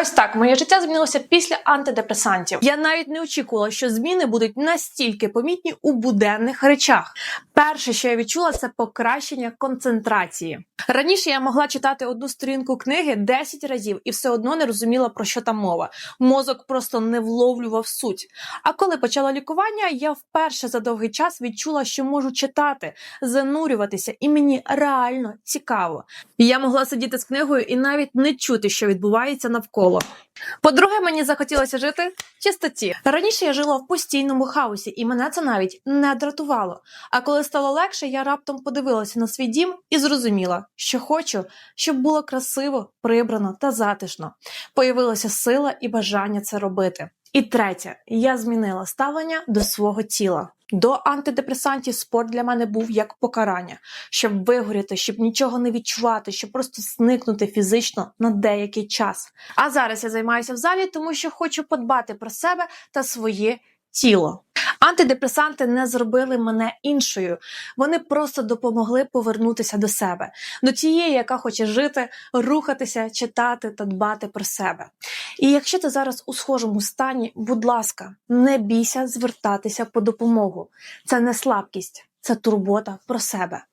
Ось так моє життя змінилося після антидепресантів. Я навіть не очікувала, що зміни будуть настільки помітні у буденних речах. Перше, що я відчула, це покращення концентрації. Раніше я могла читати одну сторінку книги 10 разів і все одно не розуміла про що там мова. Мозок просто не вловлював суть. А коли почала лікування, я вперше за довгий час відчула, що можу читати, занурюватися, і мені реально цікаво. Я могла сидіти з книгою і навіть не чути, що відбувається навколо. По-друге, мені захотілося жити в чистоті. Раніше я жила в постійному хаосі, і мене це навіть не дратувало. А коли стало легше, я раптом подивилася на свій дім і зрозуміла, що хочу, щоб було красиво, прибрано та затишно. Появилася сила і бажання це робити. І третє, я змінила ставлення до свого тіла. До антидепресантів спорт для мене був як покарання, щоб вигоріти, щоб нічого не відчувати, щоб просто зникнути фізично на деякий час. А зараз я займаюся в залі, тому що хочу подбати про себе та своє тіло. Антидепресанти не зробили мене іншою. Вони просто допомогли повернутися до себе, до тієї, яка хоче жити, рухатися, читати та дбати про себе. І якщо ти зараз у схожому стані, будь ласка, не бійся звертатися по допомогу. Це не слабкість, це турбота про себе.